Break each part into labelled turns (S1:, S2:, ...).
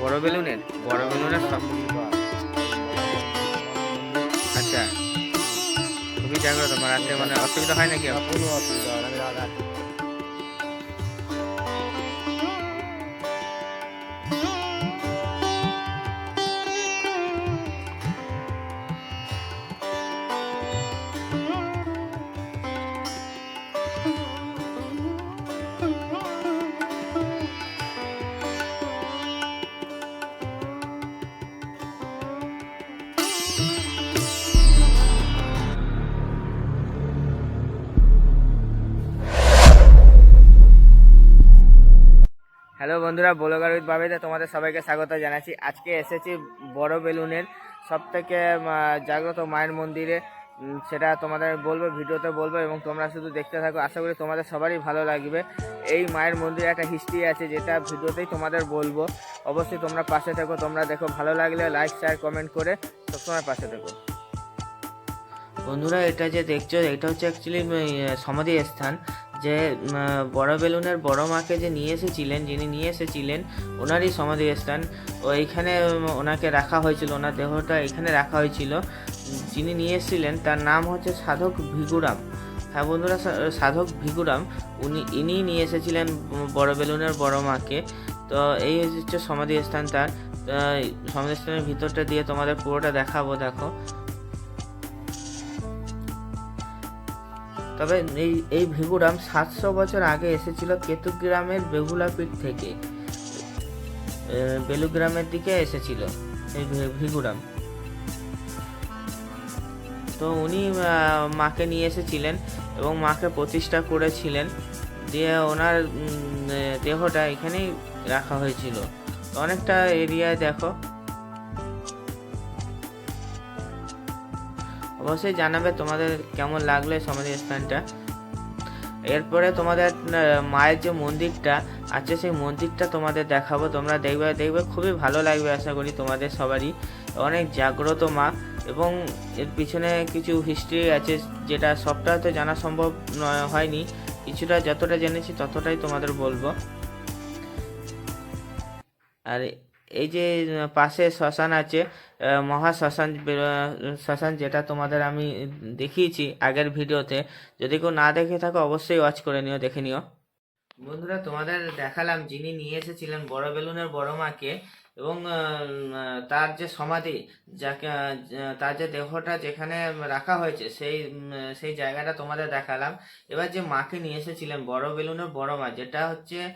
S1: বড় বেলুনের? বড় বেলুনের সব আচ্ছা। খুবই জাগ্রত রাত্রে মানে অসুবিধা হয় নাকি?
S2: কোনো অসুবিধা
S1: বন্ধুরা বলগার উইথ তোমাদের সবাইকে স্বাগত জানাচ্ছি। আজকে এসেছি বড় বেলুনের সব থেকে জাগ্রত মায়ের মন্দিরে। সেটা তোমাদের বলব, ভিডিওতে বলব এবং তোমরা শুধু দেখতে থাকো। আশা করি তোমাদের সবারই ভালো লাগবে। এই মায়ের মন্দিরে একটা হিস্ট্রি আছে যেটা ভিডিওতেই তোমাদের বলব। অবশ্যই তোমরা পাশে থেকো, তোমরা দেখো। ভালো লাগলে লাইক শেয়ার কমেন্ট করে সবসময় পাশে থেকো। বন্ধুরা, এটা যে দেখছ, এটা হচ্ছে অ্যাকচুয়ালি সমাধি স্থান। যে বড় বেলুনের বড় মাকে যে নিয়ে এসেছিলেন, যিনি নিয়ে এসেছিলেন, ওনারই সমাধি স্থান ও এইখানে ওনাকে রাখা হয়েছিল, ওনার দেহটা এখানে রাখা হয়েছিল। যিনি নিয়ে এসেছিলেন, তার নাম হচ্ছে সাধক ভিগুরাম। হ্যাঁ বন্ধুরা সাধক ভিগুরাম, উনি, ইনি নিয়ে এসেছিলেন বড় বেলুনের বড় মাকে। তো এই হচ্ছে সমাধি স্থান তার। তো এই সমাধি স্থানের ভিতরটা দিয়ে তোমাদের পুরোটা দেখাবো, দেখো। তবে এই এই ভিগুরাম সাতশো বছর আগে এসেছিল কেতুগ্রামের বেহুলাপীঠ থেকে। বেলুগ্রামের দিকে এসেছিল এই ভিগুরাম। তো উনি মাকে নিয়ে এসেছিলেন এবং মাকে প্রতিষ্ঠা করেছিলেন। দিয়ে ওনার দেহটা এখানেই রাখা হয়েছিল। অনেকটা এরিয়ায় দেখো। অবশ্যই জানাবে তোমাদের কেমন লাগল এই সমাধি স্থানটা। এরপরে তোমাদের মায়ের যে মন্দিরটা আছে, সেই মন্দিরটা তোমাদের দেখাবো। তোমরা দেখবে দেখবে খুবই ভালো লাগবে আশা করি তোমাদের সবারই। অনেক জাগ্রত মা এবং এর পিছনে কিছু হিস্ট্রি আছে, যেটা সবটা হয়তো জানা সম্ভব হয়নি। কিছুটা যতটা জেনেছি ততটাই তোমাদের বলব। আর এই যে পাশে শ্মশান আছে মহা শ্মশান শ্মশান যেটা তোমাদের আমি দেখিয়েছি আগের ভিডিওতে। যদি কেউ না দেখে থাকো, অবশ্যই ওয়াচ করে নিও, দেখে নিও। বন্ধুরা, তোমাদের দেখালাম যিনি নিয়ে এসেছিলেন বড় বেলুনের বড় মাকে এবং তার যে সমাধি, যাকে তার যে দেহটা যেখানে রাখা হয়েছে, সেই সেই জায়গাটা তোমাদের দেখালাম। এবার যে মাকে নিয়ে এসেছিলেন বড় বেলুনের বড় মা, যেটা হচ্ছে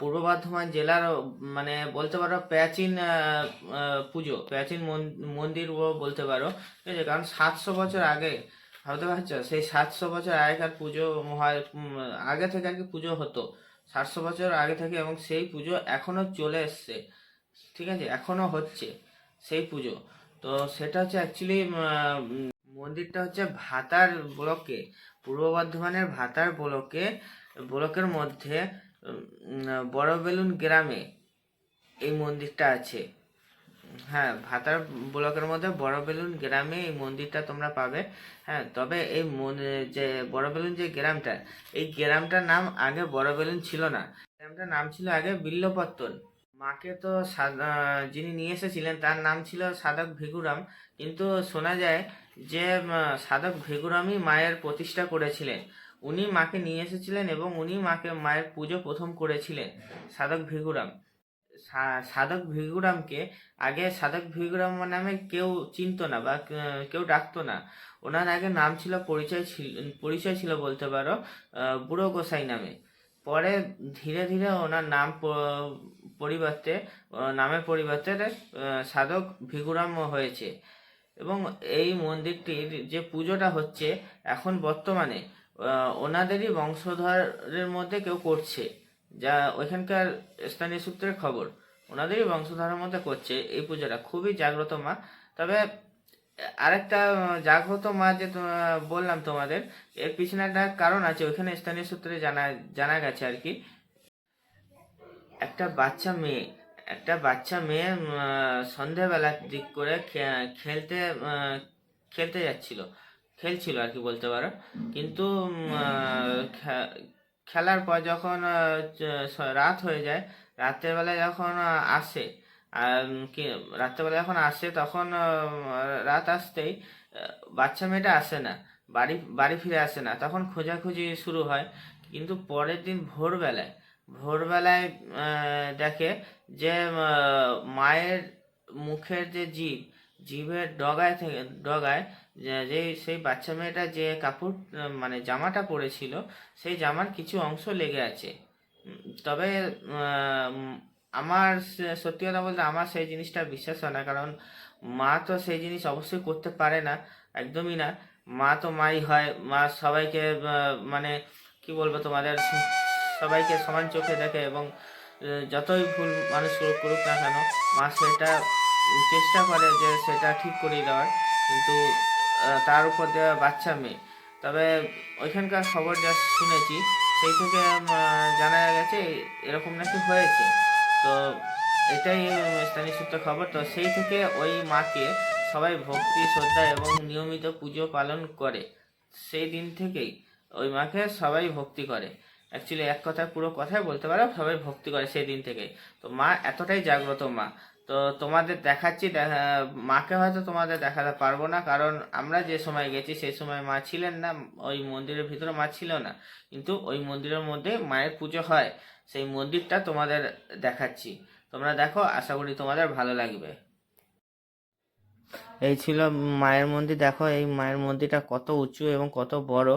S1: পূর্ব বর্ধমান জেলার মানে বলতে পারো প্রাচীন পুজো, প্রাচীন মন- মন্দির বলতে পারো, ঠিক আছে? কারণ সাতশো বছর আগে ভাবতে পারছ? সেই সাতশো বছর আগেকার পুজো আগে থেকে আর কি পুজো হতো। সাতশো বছর আগে থেকে এবং সেই পুজো এখনও চলে এসছে। ঠিক আছে? এখনও হচ্ছে সেই পুজো। তো সেটা হচ্ছে অ্যাকচুয়ালি মন্দিরটা হচ্ছে ভাতার ব্লকে পূর্ব বর্ধমানের ভাতার ব্লকে ব্লকের মধ্যে উম, বড় বেলুন গ্রামে এই মন্দিরটা আছে। হ্যাঁ ভাতার ব্লকের মধ্যে বড় বেলুন গ্রামে এই মন্দিরটা তোমরা পাবে। হ্যাঁ তবে এই যে বড় বেলুন যে গ্রামটা, এই গ্রামটার নাম আগে বড় বেলুন ছিল না। গ্রামটার নাম ছিল আগে বিল্লপত্তন। মাকে তো যিনি নিয়ে এসেছিলেন, তার নাম ছিল সাধক ভিগুরাম। কিন্তু শোনা যায় যে সাধক ভিগুরামই মায়ের প্রতিষ্ঠা করেছিলেন। উনি মাকে নিয়ে এসেছিলেন এবং উনি মাকে মায়ের পুজো প্রথম করেছিলেন, সাধক ভিগুরাম। সাধক ভিগুরামকে, আগে সাধক ভিগুরাম নামে কেউ চিনতো না বা কেউ ডাকতো না। ওনার আগে নাম ছিল পরিচয় ছিল পরিচয় ছিল বলতে পারো বুড়ো গোসাই নামে। পরে ধীরে ধীরে ওনার নাম পরিবর্তে নামের পরিবর্তে সাধক ভিগুরাম হয়েছে। এবং এই মন্দিরটির যে পুজোটা হচ্ছে এখন বর্তমানে ওনাদেরই বংশধরের মধ্যে কেউ করছে। যা ওইখানকার স্থানীয় সূত্রের খবর। ওনাদেরই বংশধরের মধ্যে করছে এই পুজোটা। খুবই জাগ্রত মা। তবে, আরেকটা জাগ্রত মা যে বললাম তোমাদের, এর পিছনে একটা কারণ আছে, ওইখানে স্থানীয় সূত্রে জানা জানা গেছে আর কি। একটা বাচ্চা মেয়ে, একটা বাচ্চা মেয়ে সন্ধেবেলার দিক করে খেলতে খেলতে যাচ্ছিল। খেলছিল আর কি বলতে পারো। কিন্তু খেলার পর যখন রাত হয়ে যায়, রাতের বেলা যখন আসে রাত্রেবেলা যখন আসে তখন রাত আসতেই বাচ্চা মেয়েটা আসে না, বাড়ি বাড়ি ফিরে আসে না, তখন খোঁজাখুঁজি শুরু হয়। কিন্তু পরের দিন ভোরবেলায় ভোরবেলায় দেখে যে মায়ের মুখের যে জিভ জিভের ডগায় থেকে, ডগায়, যে- সেই বাচ্চা মেয়েটা যে কাপড় মানে জামাটা পরেছিল, সেই জামার কিছু অংশ লেগে আছে। তবে আমার সত্যি কথা বলতে আমার সেই জিনিসটা বিশ্বাস হয় না, কারণ মা তো সেই জিনিস অবশ্যই করতে পারে না, একদমই না। মা তো মাই হয়, মা সবাইকে মানে কি বলব তোমাদের, সবাইকে সমান চোখে দেখে এবং যতই ভুল মানুষ করুক না কেন, মা সেটা চেষ্টা করে যে সেটা ঠিক করিয়ে দেওয়ার, কিন্তু তার উপর দেওয়া বাচ্চা মেয়ে। তবে ওইখানকার খবর যা শুনেছি, সেই থেকে জানা গেছে এরকম নাকি হয়েছে। তো এটাই স্থানীয় সূত্রে খবর। তো সেই থেকে ওই মাকে সবাই ভক্তি, শ্রদ্ধা এবং নিয়মিত পুজো পালন করে। সেই দিন থেকেই ওই মাকে সবাই ভক্তি করে। অ্যাকচুয়ালি এক কথায় পুরো কথাই বলতে পারো, সবাই ভক্তি করে সেই দিন থেকে তো মা এতটাই জাগ্রত মা তো তোমাদের দেখাচ্ছি, দেখা, মাকে হয়তো তোমাদের দেখাতে পারব না, কারণ আমরা যে সময় গেছি সেই সময় মা ছিলেন না, ওই মন্দিরের ভিতরে মা ছিল না। কিন্তু ওই মন্দিরের মধ্যে মায়ের পুজো হয়, সেই মন্দিরটা তোমাদের দেখাচ্ছি। তোমরা দেখো, আশা করি তোমাদের ভালো লাগবে। এই ছিল মায়ের মন্দির, দেখো, এই মায়ের মন্দিরটা কত উঁচু এবং কত বড়।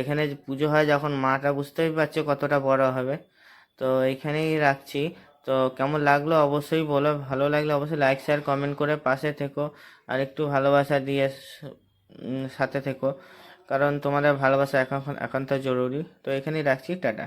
S1: এখানে পুজো হয় যখন মাটা বুঝতেই পারছ কতটা বড় হবে। তো এইখানেই রাখছি। তো কেমন লাগল অবশ্যই বলো, ভালো লাগলে অবশ্যই লাইক শেয়ার কমেন্ট করে পাশে থেকো আর একটু ভালোবাসা দিয়ে সাথে থেকো। কারণ তোমাদের ভালোবাসা এখন একান্ত জরুরি। তো এখানেই রাখছি, টাটা।